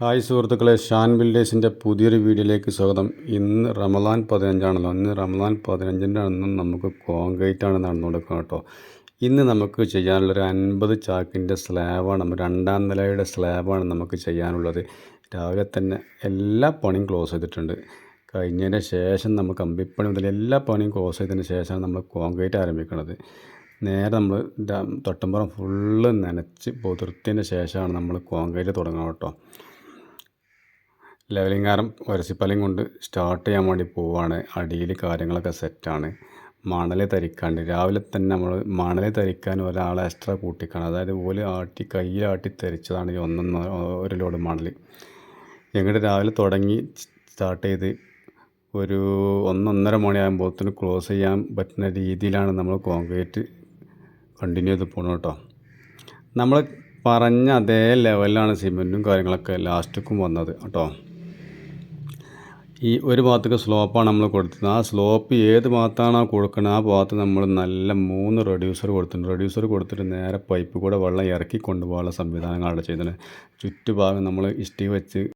Hi സുഹൃത്തുക്കളെ ഷാൻ ബിൽഡേഴ്സിന്റെ പുതിയൊരു വീഡിയോയിലേക്ക് സ്വാഗതം. ഇന്ന് റമദാൻ പതിനഞ്ചാണല്ലോ. ഇന്ന് റമദാൻ പതിനഞ്ചിന്റെ അന്നും നമുക്ക് കോൺക്രീറ്റ് ആണ് നടന്നുകൊടുക്കുക കേട്ടോ. ഇന്ന് നമുക്ക് ചെയ്യാനുള്ളൊരു അൻപത് ചാക്കിന്റെ സ്ലാബാണ് നമ്മൾ രണ്ടാം നിലയുടെ സ്ലാബാണ് നമുക്ക് ചെയ്യാനുള്ളത്. രാവിലെ തന്നെ എല്ലാ പണിയും ക്ലോസ് ചെയ്തിട്ടുണ്ട്. കഴിഞ്ഞതിന് ശേഷം നമുക്ക് കമ്പിപ്പണി മുതൽ എല്ലാ പണിയും ക്ലോസ് ചെയ്തതിന് ശേഷമാണ് നമ്മൾ കോൺക്രീറ്റ് ആരംഭിക്കുന്നത്. നേരെ നമ്മൾ തൊട്ടമ്പുറം ഫുള്ള് നനച്ച് പുതിർത്തിയതിന് ശേഷമാണ് നമ്മൾ കോൺക്രീറ്റ് തുടങ്ങുക കേട്ടോ. ലെവലിംഗ് വരസിപ്പലയും കൊണ്ട് സ്റ്റാർട്ട് ചെയ്യാൻ വേണ്ടി പോവുകയാണ് അടിയിൽ കാര്യങ്ങളൊക്കെ സെറ്റാണ് മണൽ തരിക്കാണ്ട് രാവിലെ തന്നെ നമ്മൾ മണൽ തരിക്കാൻ ഒരാളെ എക്സ്ട്രാ കൂട്ടിക്കാണ്. അതായത് ഓൽ ആട്ടി കയ്യിലാട്ടി തരിച്ചതാണ് ഈ ഒന്നൊന്ന് ഒരു ലോഡ് മണൽ ഞങ്ങളുടെ രാവിലെ തുടങ്ങി സ്റ്റാർട്ട് ചെയ്ത് ഒരു ഒന്നൊന്നര മണിയാകുമ്പോഴത്തേന് ക്ലോസ് ചെയ്യാൻ പറ്റുന്ന രീതിയിലാണ് നമ്മൾ കോൺക്രീറ്റ് കണ്ടിന്യൂ ചെയ്ത് പോകുന്നത് കേട്ടോ. നമ്മൾ പറഞ്ഞ അതേ ലെവലിലാണ് സിമെന്റും കാര്യങ്ങളൊക്കെ ലാസ്റ്റിക്കും വന്നത് കേട്ടോ. ഈ ഒരു ഭാഗത്തേക്ക് സ്ലോപ്പാണ് നമ്മൾ കൊടുത്തത് ആ സ്ലോപ്പ് ഏത് ഭാഗത്താണോ കൊടുക്കുന്നത് ആ ഭാഗത്ത് നമ്മൾ നല്ല മൂന്ന് റെഡ്യൂസർ കൊടുത്തിട്ടുണ്ട്. റെഡ്യൂസർ കൊടുത്തിട്ട് നേരെ പൈപ്പ് കൂടെ വെള്ളം ഇറക്കി കൊണ്ടുപോകാനുള്ള സംവിധാനങ്ങളാണ് ചെയ്തത് ചുറ്റുഭാഗം നമ്മൾ ഇഷ്ടി വെച്ച്